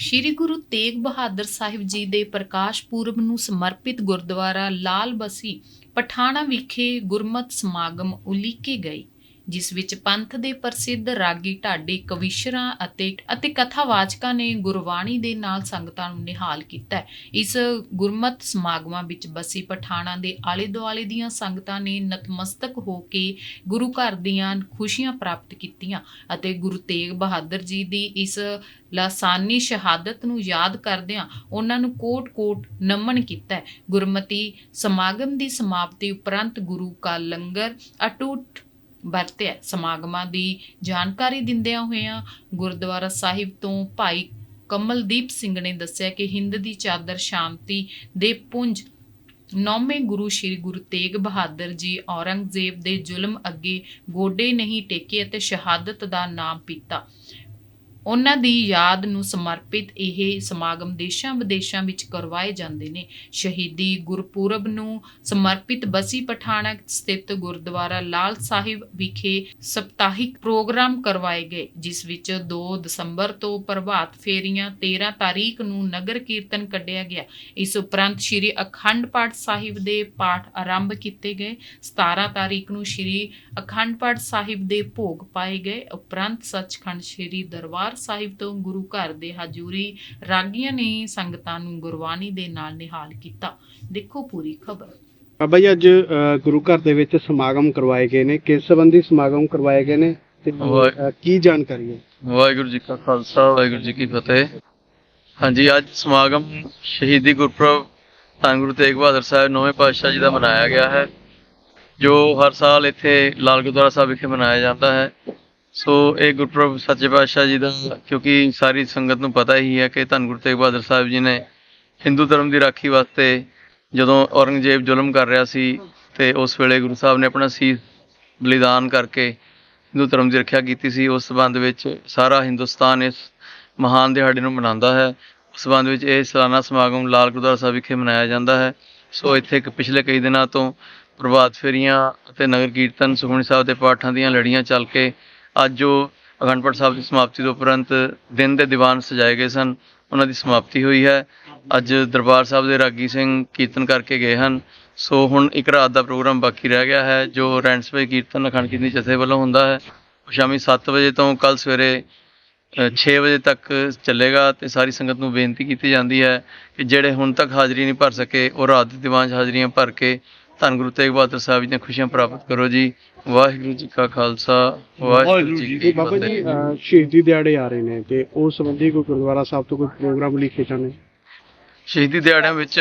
ਸ਼੍ਰੀ ਗੁਰੂ ਤੇਗ ਬਹਾਦਰ ਸਾਹਿਬ ਜੀ ਦੇ ਪ੍ਰਕਾਸ਼ ਪੁਰਬ ਨੂੰ ਸਮਰਪਿਤ ਗੁਰਦੁਆਰਾ ਲਾਲ ਬਸੀ ਪਠਾਣਾ ਵਿਖੇ ਗੁਰਮਤ ਸਮਾਗਮ ਉਲੀਕੇ ਗਏ। ਜਿਸ ਵਿੱਚ ਪੰਥ ਦੇ ਪ੍ਰਸਿੱਧ ਰਾਗੀ ਢਾਡੀ ਕਵਿਸ਼ਰਾਂ ਅਤੇ ਅਤੇ ਕਥਾਵਾਚਕਾਂ ਨੇ ਗੁਰਬਾਣੀ ਦੇ ਨਾਲ ਸੰਗਤਾਂ ਨੂੰ ਨਿਹਾਲ ਕੀਤਾ ਇਸ ਗੁਰਮਤ ਸਮਾਗਮਾਂ ਵਿੱਚ ਬਸੀ ਪਠਾਣਾ ਦੇ ਆਲੇ ਦੁਆਲੇ ਦੀਆਂ ਸੰਗਤਾਂ ਨੇ ਨਤਮਸਤਕ ਹੋ ਕੇ ਗੁਰੂ ਘਰ ਦੀਆਂ ਖੁਸ਼ੀਆਂ ਪ੍ਰਾਪਤ ਕੀਤੀਆਂ ਅਤੇ ਗੁਰੂ ਤੇਗ ਬਹਾਦਰ ਜੀ ਦੀ ਇਸ ਲਾਸਾਨੀ ਸ਼ਹਾਦਤ ਨੂੰ ਯਾਦ ਕਰਦਿਆਂ ਉਹਨਾਂ ਨੂੰ ਕੋਟ-ਕੋਟ ਨਮਨ ਕੀਤਾ ਗੁਰਮਤੀ ਸਮਾਗਮ ਦੀ ਸਮਾਪਤੀ ਉਪਰੰਤ ਗੁਰੂ ਕਾ ਲੰਗਰ ਅਟੁੱਟ ਵਰਤਿਆ ਸਮਾਗਮਾਂ ਦੀ ਜਾਣਕਾਰੀ ਦਿੰਦਿਆਂ ਹੋਇਆਂ ਗੁਰਦੁਆਰਾ ਸਾਹਿਬ ਤੋਂ ਭਾਈ ਕਮਲਦੀਪ ਸਿੰਘ ਨੇ ਦੱਸਿਆ ਕਿ ਹਿੰਦ ਦੀ ਚਾਦਰ ਸ਼ਾਂਤੀ ਦੇ ਪੁੰਜ ਨੌਵੇਂ ਗੁਰੂ ਸ੍ਰੀ ਗੁਰੂ ਤੇਗ ਬਹਾਦਰ ਜੀ ਔਰੰਗਜ਼ੇਬ ਦੇ ਜ਼ੁਲਮ ਅੱਗੇ ਗੋਡੇ ਨਹੀਂ ਟੇਕੇ ਅਤੇ ਸ਼ਹਾਦਤ ਦਾ ਨਾਮ ਪੀਤਾ। ਉਹਨਾਂ ਦੀ ਯਾਦ ਨੂੰ ਸਮਰਪਿਤ ਇਹ ਸਮਾਗਮ ਦੇਸ਼ਾਂ ਵਿਦੇਸ਼ਾਂ ਵਿੱਚ ਕਰਵਾਏ ਜਾਂਦੇ ਨੇ। ਸ਼ਹੀਦੀ ਗੁਰਪੁਰਬ ਨੂੰ ਸਮਰਪਿਤ ਬਸੀ ਪਠਾਣਾ ਸਥਿਤ ਗੁਰਦੁਆਰਾ ਲਾਲ ਸਾਹਿਬ ਵਿਖੇ ਸਪਤਾਹਿਕ ਪ੍ਰੋਗਰਾਮ ਕਰਵਾਏ ਗਏ, ਜਿਸ ਵਿੱਚ 2 ਦਸੰਬਰ ਤੋਂ ਪ੍ਰਭਾਤ ਫੇਰੀਆਂ 13 ਤਾਰੀਖ ਨੂੰ ਨਗਰ ਕੀਰਤਨ ਕੱਢਿਆ ਗਿਆ। ਇਸ ਉਪਰੰਤ ਸ੍ਰੀ ਅਖੰਡ ਪਾਠ ਸਾਹਿਬ ਦੇ ਪਾਠ ਆਰੰਭ ਕੀਤੇ ਗਏ। 17 ਤਾਰੀਖ ਨੂੰ ਸ੍ਰੀ ਅਖੰਡ ਪਾਠ ਸਾਹਿਬ ਦੇ ਭੋਗ ਪਾਏ ਗਏ। ਉਪਰੰਤ ਸੱਚਖੰਡ ਸ੍ਰੀ ਦਰਬਾਰ ਸਾਹਿਬ ਤੋਂ ਗੁਰੂ ਘਰ ਦੇ ਹਜੂਰੀ ਰਾਗੀਆਂ ਨੇ ਸੰਗਤਾਂ ਨੂੰ ਗੁਰਬਾਣੀ ਦੇ ਨਾਲ ਨਿਹਾਲ ਕੀਤਾ। ਦੇਖੋ ਪੂਰੀ ਖਬਰ। ਬਾਬਾ ਜੀ ਅੱਜ ਗੁਰੂ ਘਰ ਦੇ ਵਿੱਚ ਸਮਾਗਮ ਕਰਵਾਏ ਗਏ ਨੇ। ਕਿਸ ਸੰਬੰਧੀ ਸਮਾਗਮ ਕਰਵਾਏ ਗਏ ਨੇ ਤੇ ਕੀ ਜਾਣਕਾਰੀ ਹੈ? ਵਾਹਿਗੁਰੂ ਜੀ ਕਾ ਖਾਲਸਾ ਵਾਹਿਗੁਰੂ ਜੀ ਕੀ ਫਤਿਹ। ਹਾਂਜੀ ਅੱਜ ਸਮਾਗਮ ਸ਼ਹੀਦੀ ਗੁਰਪੁਰਬ ਗੁਰੂ ਤੇਗ ਬਹਾਦਰ ਸਾਹਿਬ ਨੌਵੇਂ ਪਾਤਸ਼ਾਹ ਜੀ ਦਾ ਮਨਾਇਆ ਗਿਆ ਹੈ ਜੋ ਹਰ ਸਾਲ ਇੱਥੇ ਲਾਲ ਗੁਰਦੁਆਰਾ ਸਾਹਿਬ ਵਿਖੇ ਮਨਾਇਆ ਜਾਂਦਾ ਹੈ। ਸੋ ਇਹ ਗੁਰਪ੍ਰਭ ਸੱਚੇ ਪਾਤਸ਼ਾਹ ਜੀ ਦਾ, ਕਿਉਂਕਿ ਸਾਰੀ ਸੰਗਤ ਨੂੰ ਪਤਾ ਹੀ ਹੈ ਕਿ ਧੰਨ ਗੁਰੂ ਤੇਗ ਬਹਾਦਰ ਸਾਹਿਬ ਜੀ ਨੇ ਹਿੰਦੂ ਧਰਮ ਦੀ ਰਾਖੀ ਵਾਸਤੇ ਜਦੋਂ ਔਰੰਗਜ਼ੇਬ ਜ਼ੁਲਮ ਕਰ ਰਿਹਾ ਸੀ ਤੇ ਉਸ ਵੇਲੇ ਗੁਰੂ ਸਾਹਿਬ ਨੇ ਆਪਣਾ ਸੀਸ ਬਲੀਦਾਨ ਕਰਕੇ ਹਿੰਦੂ ਧਰਮ ਦੀ ਰੱਖਿਆ ਕੀਤੀ ਸੀ, ਉਸ ਸਬੰਧ ਵਿੱਚ ਸਾਰਾ ਹਿੰਦੁਸਤਾਨ ਇਸ ਮਹਾਨ ਦਿਹਾੜੇ ਨੂੰ ਮਨਾਉਂਦਾ ਹੈ। ਉਸ ਸਬੰਧ ਵਿੱਚ ਇਹ ਸਾਲਾਨਾ ਸਮਾਗਮ ਲਾਲ ਗੁਰਦੁਆਰਾ ਸਾਹਿਬ ਵਿਖੇ ਮਨਾਇਆ ਜਾਂਦਾ ਹੈ। ਸੋ ਇੱਥੇ ਪਿਛਲੇ ਕਈ ਦਿਨਾਂ ਤੋਂ ਪ੍ਰਭਾਤ ਫੇਰੀਆਂ ਅਤੇ ਨਗਰ ਕੀਰਤਨ ਸੁਖਮਨੀ ਸਾਹਿਬ ਦੇ ਪਾਠਾਂ ਦੀਆਂ ਲੜੀਆਂ ਚੱਲ ਕੇ ਅੱਜ ਜੋ ਅਖੰਡ ਪਾਠ ਸਾਹਿਬ ਦੀ ਸਮਾਪਤੀ ਤੋਂ ਉਪਰੰਤ ਦਿਨ ਦੇ ਦੀਵਾਨ ਸਜਾਏ ਗਏ ਸਨ ਉਹਨਾਂ ਦੀ ਸਮਾਪਤੀ ਹੋਈ ਹੈ। ਅੱਜ ਦਰਬਾਰ ਸਾਹਿਬ ਦੇ ਰਾਗੀ ਸਿੰਘ ਕੀਰਤਨ ਕਰਕੇ ਗਏ ਹਨ। ਸੋ ਹੁਣ ਇੱਕ ਰਾਤ ਦਾ ਪ੍ਰੋਗਰਾਮ ਬਾਕੀ ਰਹਿ ਗਿਆ ਹੈ ਜੋ ਰੈਂਟਸਵੇ ਕੀਰਤਨ ਅਖੰਡ ਕੀਰਤਨੀ ਜਥੇ ਵੱਲੋਂ ਹੁੰਦਾ ਹੈ। ਉਹ ਸ਼ਾਮੀ 7 ਵਜੇ ਤੋਂ ਕੱਲ ਸਵੇਰੇ ਅ, 6 ਵਜੇ ਤੱਕ ਚੱਲੇਗਾ ਤੇ ਸਾਰੀ ਸੰਗਤ ਨੂੰ ਬੇਨਤੀ ਕੀਤੀ ਜਾਂਦੀ ਹੈ ਕਿ ਜਿਹੜੇ ਹੁਣ ਤੱਕ ਹਾਜ਼ਰੀ ਨਹੀਂ ਭਰ ਸਕੇ ਉਹ ਰਾਤ ਦੇ ਦੀਵਾਨ 'ਚ ਹਾਜ਼ਰੀਆਂ ਭਰ ਕੇ ਧੰਨ ਗੁਰੂ ਤੇਗ ਬਹਾਦਰ ਸਾਹਿਬ ਜੀ ਦੀਆਂ ਖੁਸ਼ੀਆਂ ਪ੍ਰਾਪਤ ਕਰੋ ਜੀ। ਵਾਹਿਗੁਰੂ ਜੀ ਕਾ ਖਾਲਸਾ ਵਾਹਿਗੁਰੂ ਜੀ ਕੀ ਬਾਬਾ ਜੀ ਫਤਿਹ। ਸ਼ਹੀਦੀ ਦਿਹਾੜੇ ਆ ਰਹੇ ਨੇ ਤੇ ਉਸ ਸੰਬੰਧੀ ਕੋਈ ਗੁਰਦੁਆਰਾ ਸਾਹਿਬ ਤੋਂ ਕੋਈ ਪ੍ਰੋਗਰਾਮ ਲਿਖੇ ਜਾਣੇ ਸ਼ਹੀਦੀ ਦਿਹਾੜਿਆਂ ਵਿੱਚ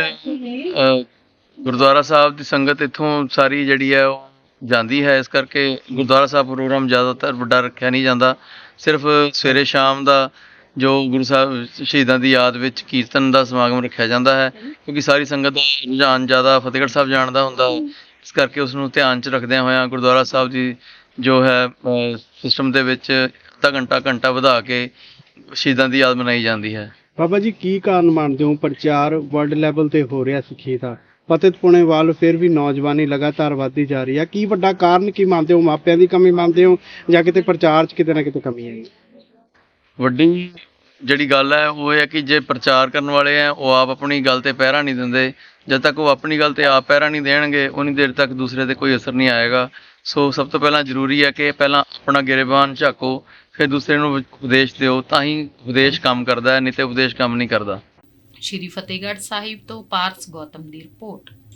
ਗੁਰਦੁਆਰਾ ਸਾਹਿਬ ਦੀ ਸੰਗਤ ਇੱਥੋਂ ਸਾਰੀ ਜਿਹੜੀ ਹੈ ਉਹ ਜਾਂਦੀ ਹੈ। ਇਸ ਕਰਕੇ ਗੁਰਦੁਆਰਾ ਸਾਹਿਬ ਪ੍ਰੋਗਰਾਮ ਜ਼ਿਆਦਾਤਰ ਵੱਡਾ ਰੱਖਿਆ ਨਹੀਂ ਜਾਂਦਾ। ਸਿਰਫ ਸਵੇਰੇ ਸ਼ਾਮ ਦਾ ਜੋ ਗੁਰੂ ਸਾਹਿਬ ਸ਼ਹੀਦਾਂ ਦੀ ਯਾਦ ਵਿੱਚ ਕੀਰਤਨ ਦਾ ਸਮਾਗਮ ਰੱਖਿਆ ਜਾਂਦਾ ਹੈ, ਕਿਉਂਕਿ ਸਾਰੀ ਸੰਗਤ ਦਾ ਰੁਝਾਨ ਜ਼ਿਆਦਾ ਫਤਿਹਗੜ੍ਹ ਸਾਹਿਬ ਜਾਣ ਦਾ ਹੁੰਦਾ ਹੈ। ਇਸ ਕਰਕੇ ਉਸ ਨੂੰ ਧਿਆਨ 'ਚ ਰੱਖਦਿਆਂ ਹੋਇਆਂ ਗੁਰਦੁਆਰਾ ਸਾਹਿਬ ਦੀ ਜੋ ਹੈ ਸਿਸਟਮ ਦੇ ਵਿੱਚ ਅੱਧਾ ਘੰਟਾ ਘੰਟਾ ਵਧਾ ਕੇ ਸ਼ਹੀਦਾਂ ਦੀ ਯਾਦ ਮਨਾਈ ਜਾਂਦੀ ਹੈ। ਬਾਬਾ ਜੀ, ਕੀ ਕਾਰਨ ਮੰਨਦੇ ਹੋ? ਪ੍ਰਚਾਰ ਵਰਲਡ ਲੈਵਲ ਤੇ ਹੋ ਰਿਹਾ ਸਿੱਖੀ ਦਾ। ਪਤਿਤ ਪੁਣੇ ਵੱਲ ਫਿਰ ਵੀ ਨੌਜਵਾਨੀ ਲਗਾਤਾਰ ਵੱਧਦੀ ਜਾ ਰਹੀ ਹੈ। ਕੀ ਵੱਡਾ ਕਾਰਨ ਕੀ ਮੰਨਦੇ ਹੋ? ਮਾਪਿਆਂ ਦੀ ਕਮੀ ਮੰਨਦੇ ਹੋ? ਜਾਂ ਕਿਤੇ ਪ੍ਰਚਾਰ 'ਚ ਕਿਤੇ ਨਾ ਕਿਤੇ ਕਮੀ ਹੈ? ਵੱਡੀ ਜਿਹੜੀ ਗੱਲ ਹੈ, ਉਹ ਇਹ ਹੈ ਕਿ ਜੇ ਪ੍ਰਚਾਰ ਕਰਨ ਵਾਲੇ ਆ ਉਹ ਆਪ ਆਪਣੀ ਗੱਲ ਤੇ ਪਹਿਰਾ ਨਹੀਂ ਦਿੰਦੇ। ਜਦ ਤੱਕ ਉਹ ਆਪਣੀ ਗੱਲ ਤੇ ਆਪ ਪਹਿਰਾ ਨਹੀਂ ਦੇਣਗੇ, ਉਨੀ ਦੇਰ ਤੱਕ ਦੂਸਰੇ ਤੇ ਕੋਈ ਅਸਰ ਨਹੀਂ ਆਏਗਾ। ਸੋ ਸਭ ਤੋਂ ਪਹਿਲਾਂ ਜ਼ਰੂਰੀ ਹੈ ਕਿ ਪਹਿਲਾਂ ਆਪਣਾ ਗਿਰਬਾਨ ਝਾਕੋ, ਫਿਰ ਦੂਸਰੇ ਨੂੰ ਉਪਦੇਸ਼ ਦਿਓ, ਤਾਂ ਹੀ ਉਪਦੇਸ਼ ਕੰਮ ਕਰਦਾ ਹੈ, ਨਹੀਂ ਤੇ ਉਪਦੇਸ਼ ਕੰਮ ਨਹੀਂ ਕਰਦਾ। ਸ਼੍ਰੀ ਫਤਿਹਗੜ੍ਹ ਸਾਹਿਬ ਤੋਂ ਪਾਰਸ ਗੌਤਮ ਦੀ ਰਿਪੋਰਟ।